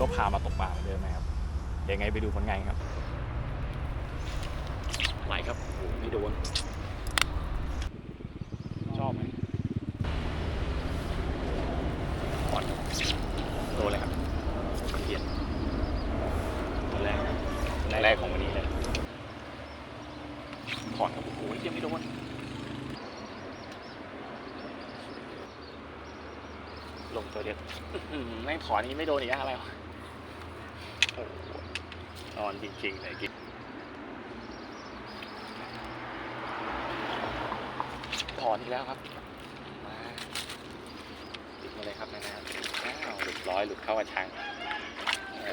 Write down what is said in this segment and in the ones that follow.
ก็พามาตกปลาเหมือนเดิมนะครับเดี๋ยวยังไงไปดูผลงานครับไหลครับโอ้โหไม่โดนชอบไหมถอนครับโดนเลยครับเปลี่ยนตัวแรกตัวแรกของวันนี้เลยถอนครับโอ้โหยังไม่โดน ลงตัวเดียวอื้อหือแม่งถอนนี้ไม่โดนอีกอะไรวะโอ้นอนจริงๆเลยกินถอนอีกแล้วครับ มาติดมาเลยครับนะนะหลุดร้อยหลุดเข้ากระชัง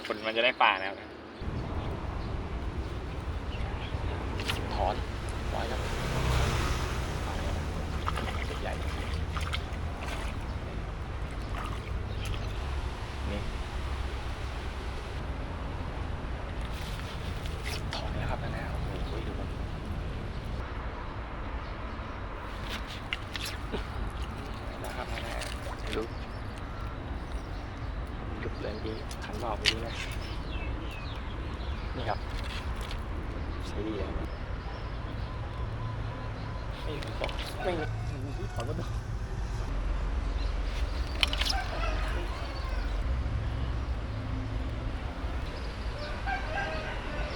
คนมันจะได้ป่าแล้วนะถอนร้อยครับติดใหญ่นี่ถอนแล้วครับนะนะโอ้โหดูมันนะครับนะนะรู้ หยุดเลยดีขันบอกไปดูนะนี่ครับใช้ดีเลยครับไม่บอกไม่ถอนก็ดู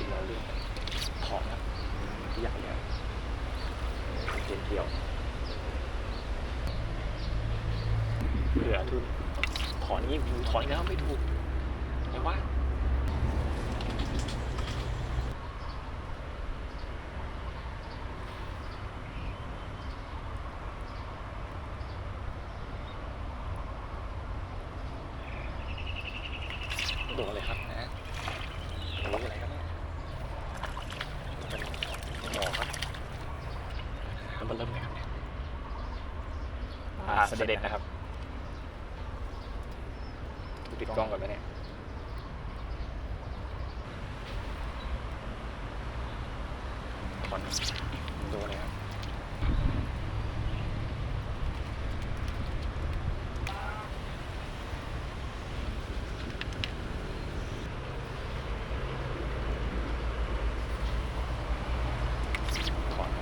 เราเลือกถอนครับใหญ่ยเทียนเดียวเผื่อทุน ถอนนี้ถอนอีกแล้วไม่ถูกไงวะโดนเลยครับนะโดนอะไรครับเนี่ยเป็นหมอครับแล้วมันเริ่มเลยครับเนี่ยอ่าเสด็จนะครับ ปิดกล้องก่อนไหมเนี่ยก่อนดูเลยครับถอนเ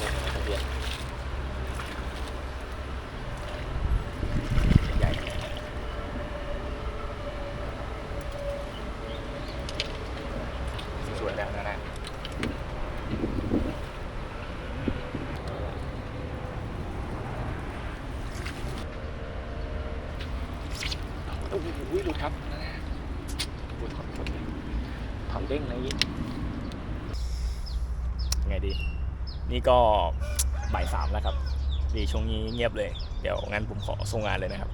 ริ่มเลยครับเบียดใหญ่สวยแล้วนะนะ โอ้โหดูครับนะนะดูถอนถอนถอนเด้งอะไรอย่างงี้ไงดี นี่ก็บ่ายสามแล้วครับ ดีช่วงนี้เงียบเลย เดี๋ยวงั้นผมขอส่งงานเลยนะครับ